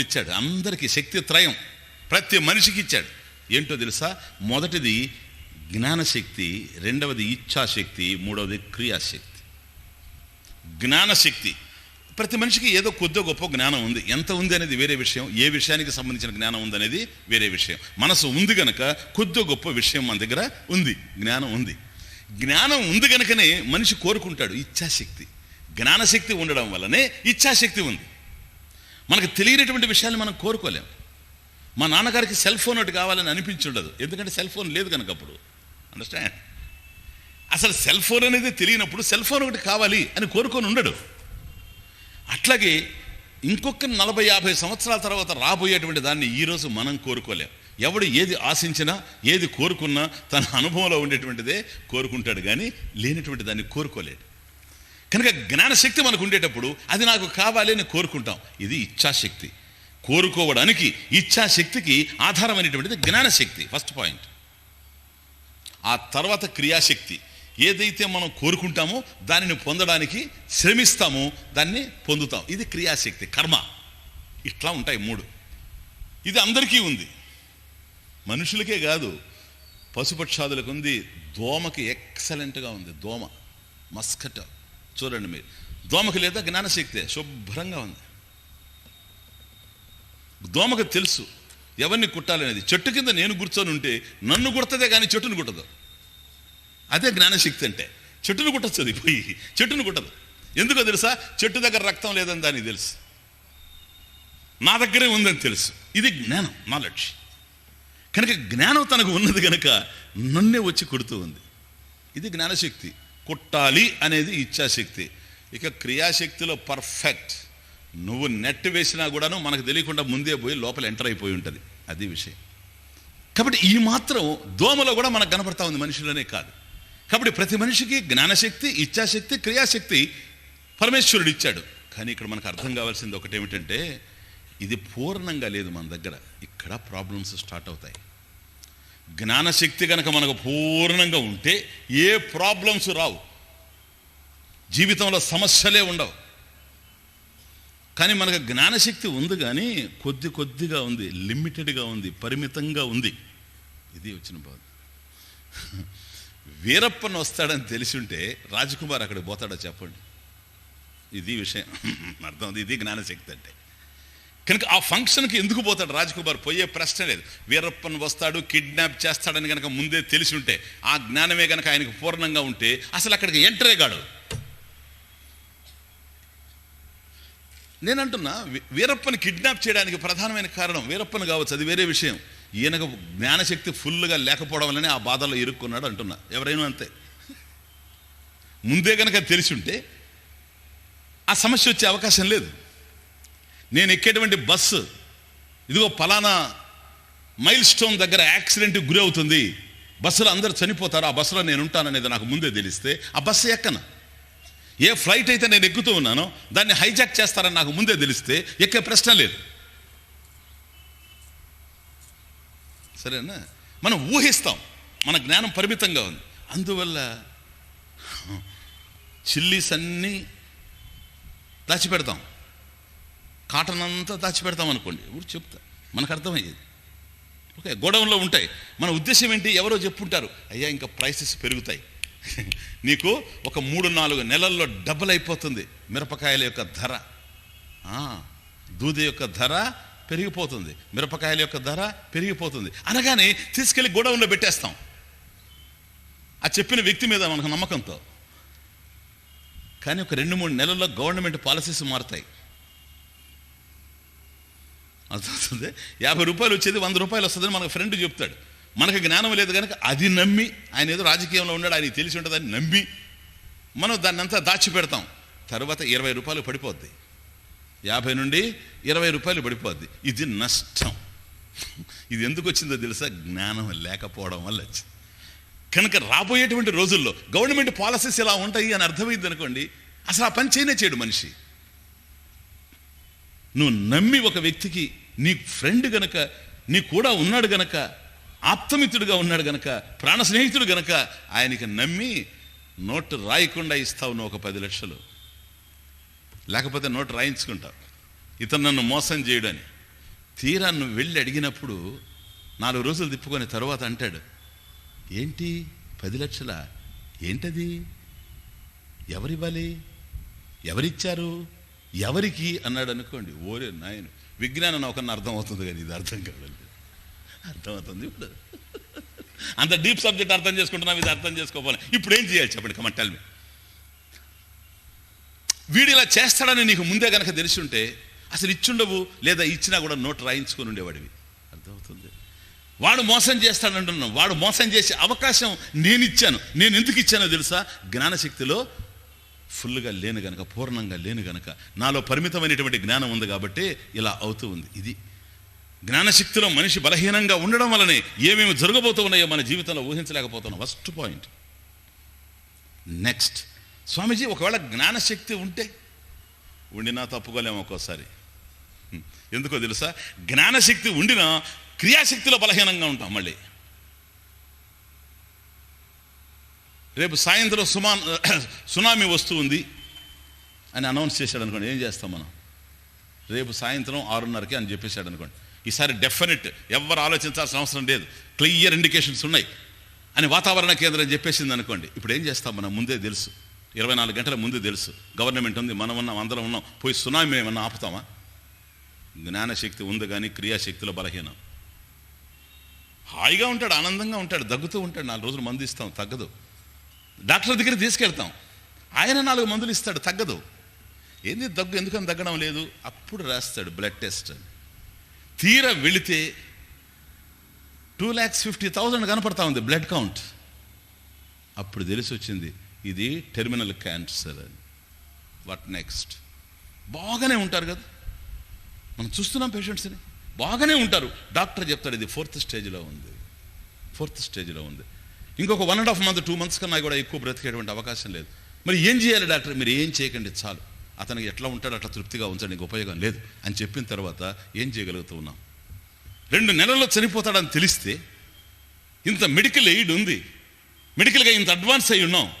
ఇచ్చాడు. అందరికీ శక్తి త్రయం. ప్రతి మనిషికి ఇచ్చాడు. ఏంటో తెలుసా? మొదటిది జ్ఞానశక్తి రెండవది ఇచ్ఛాశక్తి మూడవది క్రియాశక్తి. జ్ఞానశక్తి. ప్రతి మనిషికి ఏదో కొద్దో గొప్ప జ్ఞానం ఉంది. ఎంత ఉంది అనేది వేరే విషయం. ఏ విషయానికి సంబంధించిన జ్ఞానం ఉందనేది వేరే విషయం. మనసు ఉంది కనుక కొద్దో గొప్ప విషయం మన దగ్గర ఉంది. జ్ఞానం ఉంది. జ్ఞానం ఉంది కనుకనే మనిషి కోరుకుంటాడు ఇచ్ఛాశక్తి. జ్ఞానశక్తి ఉండడం వల్లనే ఇచ్ఛాశక్తి ఉంది. మనకు తెలియనటువంటి విషయాన్ని మనం కోరుకోలేం. మా నాన్నగారికి సెల్ ఫోన్ ఒకటి కావాలని అనిపించి ఉండదు. ఎందుకంటే సెల్ ఫోన్ లేదు కనుక అప్పుడు. అండర్స్టాండ్ అసలు సెల్ ఫోన్ అనేది తెలియనప్పుడు సెల్ ఫోన్ ఒకటి కావాలి అని కోరుకొని ఉండడు. అట్లాగే ఇంకొక నలభై యాభై సంవత్సరాల తర్వాత రాబోయేటువంటి దాన్ని ఈరోజు మనం కోరుకోలేం. ఎవడు ఏది ఆశించినా ఏది కోరుకున్నా తన అనుభవంలో ఉండేటువంటిదే కోరుకుంటాడు కానీ లేనటువంటి దాన్ని కోరుకోలేడు. కనుక జ్ఞానశక్తి మనకు ఉండేటప్పుడు అది నాకు కావాలి అని కోరుకుంటాం. ఇది ఇచ్ఛాశక్తి. కోరుకోవడానికి ఇచ్ఛాశక్తికి ఆధారమైనటువంటిది జ్ఞానశక్తి. ఫస్ట్ పాయింట్ ఆ తర్వాత క్రియాశక్తి. ఏదైతే మనం కోరుకుంటామో దానిని పొందడానికి శ్రమిస్తామో దాన్ని పొందుతాం. ఇది క్రియాశక్తి. కర్మ. ఇట్లా ఉంటాయి మూడు. ఇది అందరికీ ఉంది. మనుషులకే కాదు. పశుపక్షాదులకు ఉంది. దోమకి ఎక్సలెంట్గా ఉంది. దోమ. మస్కట. చూడండి మీరు. దోమకు లేదా జ్ఞానశక్తే శుభ్రంగా ఉంది. దోమకు తెలుసు ఎవరిని కుట్టాలనేది. చెట్టు కింద నేను కూర్చొని ఉంటే నన్ను కుడతదే కానీ చెట్టును కుట్టదు. అదే జ్ఞానశక్తి అంటే. చెట్టును కుట్టచ్చు అది పోయి చెట్టును కుట్టదు. ఎందుకో తెలుసా? చెట్టు దగ్గర రక్తం లేదని దానికి తెలుసు. నా దగ్గరే ఉందని తెలుసు. ఇది జ్ఞానం నాలెడ్జ్ కనుక జ్ఞానం తనకు ఉన్నది కనుక నన్నే వచ్చి కొడుతూ ఉంది. ఇది జ్ఞానశక్తి. కుట్టాలి అనేది ఇచ్ఛాశక్తి ఇక క్రియాశక్తిలో పర్ఫెక్ట్. నువ్వు నెట్ వేసినా కూడాను మనకు తెలియకుండా ముందే పోయి లోపల ఎంటర్ అయిపోయి ఉంటుంది. అది విషయం. కాబట్టి ఈ మాత్రం దోమలో కూడా మనకు కనపడతా ఉంది మనుషులనే కాదు. కాబట్టి ప్రతి మనిషికి జ్ఞానశక్తి ఇచ్ఛాశక్తి క్రియాశక్తి పరమేశ్వరుడు ఇచ్చాడు. కానీ ఇక్కడ మనకు అర్థం కావాల్సింది ఒకటి ఏమిటంటే ఇది పూర్ణంగా లేదు మన దగ్గర. ఇక్కడ ప్రాబ్లమ్స్ స్టార్ట్ అవుతాయి. జ్ఞానశక్తి కనుక మనకు పూర్ణంగా ఉంటే ఏ ప్రాబ్లమ్స్ రావు. జీవితంలో సమస్యలే ఉండవు. కానీ మనకు జ్ఞానశక్తి ఉంది కానీ కొద్ది కొద్దిగా ఉంది లిమిటెడ్గా ఉంది పరిమితంగా ఉంది. ఇది వచ్చిన బాధ. వీరప్పన్ వస్తాడని తెలిసి ఉంటే రాజకుమార్ అక్కడికి పోతాడో చెప్పండి. ఇది విషయం. అర్థం ఇది జ్ఞానశక్తి అంటే. కనుక ఆ ఫంక్షన్కి ఎందుకు పోతాడు రాజకుమార్? పోయే ప్రశ్న లేదు. వీరప్పన్ వస్తాడు కిడ్నాప్ చేస్తాడని కనుక ముందే తెలిసి ఉంటే ఆ జ్ఞానమే కనుక ఆయనకు పూర్ణంగా ఉంటే అసలు అక్కడికి ఎంటరే కాడు నేను అంటున్నా వీరప్పని కిడ్నాప్ చేయడానికి ప్రధానమైన కారణం వీరప్పని కావచ్చు అది వేరే విషయం. ఈయనకు జ్ఞానశక్తి ఫుల్గా లేకపోవడం వల్లనే ఆ బాధలో ఇరుక్కున్నాడు అంటున్నా. ఎవరైనా అంతే. ముందే కనుక తెలిసి ఉంటే ఆ సమస్య వచ్చే అవకాశం లేదు. నేను ఎక్కేటువంటి బస్సు ఇదిగో పలానా మైల్ స్టోన్ దగ్గర యాక్సిడెంట్కి గురి అవుతుంది. బస్సులో అందరూ చనిపోతారు ఆ బస్సులో నేను ఉంటాననేది నాకు ముందే తెలిస్తే ఆ బస్సు ఎక్కను. ఏ ఫ్లైట్ అయితే నేను ఎక్కుతూ ఉన్నానో దాన్ని హైజాక్ చేస్తారని నాకు ముందే తెలిస్తే ఎక్కే ప్రశ్న లేదు. సరేనా? మనం ఊహిస్తాం మన జ్ఞానం పరిమితంగా ఉంది. అందువల్ల చిల్లీస్ అన్నీ దాచిపెడతాం. కాటన్ అంతా దాచిపెడతాం అనుకోండి. ఊరు చెప్తా? మనకు అర్థమయ్యేది. ఓకే గోడౌన్లో ఉంటాయి. మన ఉద్దేశం ఏంటి? ఎవరో చెప్పుంటారు. అయ్యా ఇంకా ప్రైసెస్ పెరుగుతాయి. నీకు ఒక మూడు నాలుగు నెలల్లో డబుల్ అయిపోతుంది మిరపకాయల యొక్క ధర. దూది యొక్క ధర పెరిగిపోతుంది. మిరపకాయల యొక్క ధర పెరిగిపోతుంది. అనగానే తీసుకెళ్ళి గోడౌన్లో పెట్టేస్తాం. ఆ చెప్పిన వ్యక్తి మీద మనకు నమ్మకంతో. కానీ ఒక రెండు మూడు నెలల్లో గవర్నమెంట్ పాలసీస్ మారుతాయి. అర్థమవుతుంది? యాభై రూపాయలు వచ్చేది వంద రూపాయలు వస్తుందని మనకు ఫ్రెండ్ చెప్తాడు. మనకు జ్ఞానం లేదు కనుక అది నమ్మి ఆయన ఏదో రాజకీయంలో ఉన్నాడు ఆయన తెలిసి ఉంటుందని నమ్మి మనం దాన్ని అంతా దాచిపెడతాం తర్వాత ఇరవై రూపాయలు పడిపోద్ది. యాభై నుండి ఇరవై రూపాయలు పడిపోద్ది. ఇది నష్టం. ఇది ఎందుకు వచ్చిందో తెలుసా? జ్ఞానం లేకపోవడం వల్ల వచ్చింది. కనుక రాబోయేటువంటి రోజుల్లో గవర్నమెంట్ పాలసీస్ ఇలా ఉంటాయి అని అర్థమైంది అనుకోండి అసలు ఆ పని చేయనే చేయడు మనిషి. నువ్వు నమ్మి ఒక వ్యక్తికి నీ ఫ్రెండ్ గనక నీ కూడా ఉన్నాడు గనక ఆప్తమిత్రుడుగా ఉన్నాడు గనక ప్రాణ స్నేహితుడు గనక ఆయనకి నమ్మి నోటు రాయకుండా ఇస్తావు నువ్వు ఒక పది లక్షలు. లేకపోతే నోటు రాయించుకుంటావు. ఇతను నన్ను మోసం చేయడని. తీరా నువ్వు వెళ్ళి అడిగినప్పుడు నాలుగు రోజులు తిప్పుకొని తర్వాత అంటాడు ఏంటి? పది లక్షల? ఏంటది? ఎవరివ్వాలి? ఎవరిచ్చారు? ఎవరికి? అన్నాడు అనుకోండి. ఓరే నాయన విజ్ఞానం నాకన్నా అర్థం అవుతుంది కానీ ఇది అర్థం కావాలి అర్థమవుతుంది ఇప్పుడు. అంత డీప్ సబ్జెక్ట్ అర్థం చేసుకుంటున్నాం ఇది అర్థం చేసుకోవాలి. ఇప్పుడు ఏం చేయాలి చెప్పండి కమన్ టెల్ మీ వీడు ఇలా చేస్తాడని నీకు ముందే కనుక తెలిసి ఉంటే అసలు ఇచ్చుండవు లేదా ఇచ్చినా కూడా నోట్ రాయించుకొని ఉండేవాడివి. అర్థమవుతుంది. వాడు మోసం చేస్తాడంటున్నాం. వాడు మోసం చేసే అవకాశం నేను ఇచ్చాను నేను ఎందుకు ఇచ్చానో తెలుసా? జ్ఞానశక్తిలో ఫుల్గా లేను గనక పూర్ణంగా లేను గనక నాలో పరిమితమైనటువంటి జ్ఞానం ఉంది కాబట్టి ఇలా అవుతూ ఉంది. ఇది జ్ఞానశక్తిలో మనిషి బలహీనంగా ఉండడం వలనే ఏమేమి జరగబోతూ ఉన్నాయో మన జీవితంలో ఊహించలేకపోతున్నాం. ఫస్ట్ పాయింట్ నెక్స్ట్ స్వామీజీ ఒకవేళ జ్ఞానశక్తి ఉంటే ఉండినా తప్పుకోలేము ఒక్కోసారి. ఎందుకో తెలుసా? జ్ఞానశక్తి ఉండినా క్రియాశక్తిలో బలహీనంగా ఉంటాం మళ్ళీ. రేపు సాయంత్రం సుమా సునామీ వస్తుంది అని అనౌన్స్ చేశాడు అనుకోండి ఏం చేస్తాం మనం? రేపు సాయంత్రం ఆరున్నరకి అని చెప్పేశాడు అనుకోండి ఈసారి డెఫినెట్ ఎవరు ఆలోచించాల్సిన అవసరం లేదు. క్లియర్ ఇండికేషన్స్ ఉన్నాయి. అని వాతావరణ కేంద్రం చెప్పేసింది అనుకోండి ఇప్పుడు ఏం చేస్తాం మనం? ముందే తెలుసు. ఇరవై నాలుగు గంటల ముందే తెలుసు. గవర్నమెంట్ ఉంది మనం ఉన్నాం అందరం ఉన్నాం. పోయి సునామీ ఏమన్నా ఆపుతామా? జ్ఞానశక్తి ఉంది కానీ క్రియాశక్తిలో బలహీనం. హాయిగా ఉంటాడు ఆనందంగా ఉంటాడు దగ్గుతూ ఉంటాడు నాలుగు రోజులు మందు ఇస్తాం తగ్గదు. డాక్టర్ దగ్గర తీసుకెళ్తాం. ఆయన నాలుగు మందులు ఇస్తాడు తగ్గదు. ఏంది దగ్గు ఎందుకని తగ్గడం లేదు? అప్పుడు రాస్తాడు బ్లడ్ టెస్ట్. అని తీరా వెళితే టూ ల్యాక్స్ ఫిఫ్టీ థౌజండ్ కనపడతా ఉంది బ్లడ్ కౌంట్. అప్పుడు తెలిసి వచ్చింది ఇది టెర్మినల్ క్యాన్సర్ అని. వాట్ నెక్స్ట్ బాగానే ఉంటారు కదా. మనం చూస్తున్నాం పేషెంట్స్ని. బాగానే ఉంటారు. డాక్టర్ చెప్తాడు ఇది ఫోర్త్ స్టేజ్లో ఉంది. ఫోర్త్ స్టేజ్లో ఉంది. ఇంకొక one and half month two months కన్నా కూడా ఎక్కువ బ్రతికేటువంటి అవకాశం లేదు. మరి ఏం చేయాలి డాక్టర్? మీరు ఏం చేయకండి చాలు. అతనికి ఎట్లా ఉంటాడో అట్లా తృప్తిగా ఉంచడానికి ఉపయోగం లేదు అని చెప్పిన తర్వాత ఏం చేయగలుగుతూ ఉన్నాం? రెండు నెలల్లో చనిపోతాడని తెలిస్తే ఇంత మెడికల్ ఎయిడ్ ఉంది. మెడికల్గా ఇంత అడ్వాన్స్ అయి ఉన్నాం.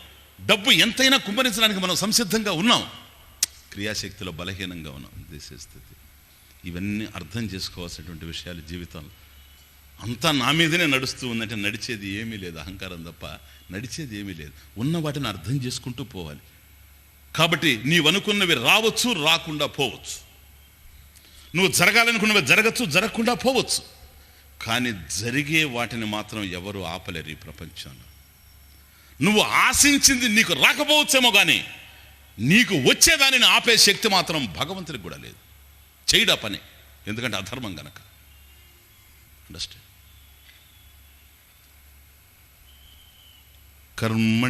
డబ్బు ఎంతైనా కుమ్మరించడానికి మనం సంసిద్ధంగా ఉన్నాం. క్రియాశక్తిలో బలహీనంగా ఉన్నాం. దిస్ స్థితి ఇవన్నీ అర్థం చేసుకోవాల్సినటువంటి విషయాలు జీవితంలో. అంతా నా మీదనే నడుస్తూ ఉందంటే నడిచేది ఏమీ లేదు అహంకారం తప్ప నడిచేది ఏమీ లేదు. ఉన్న వాటిని అర్థం చేసుకుంటూ పోవాలి. కాబట్టి నీవనుకున్నవి రావచ్చు రాకుండా పోవచ్చు. నువ్వు జరగాలనుకున్నవి జరగచ్చు జరగకుండా పోవచ్చు. కానీ జరిగే వాటిని మాత్రం ఎవరు ఆపలేరు ఈ ప్రపంచంలో. నువ్వు ఆశించింది నీకు రాకపోవచ్చేమో కానీ నీకు వచ్చేదానిని ఆపే శక్తి మాత్రం భగవంతుడికి కూడా లేదు. చేయడా పని? ఎందుకంటే అధర్మం గనక. అండర్స్టాండ్ కర్మ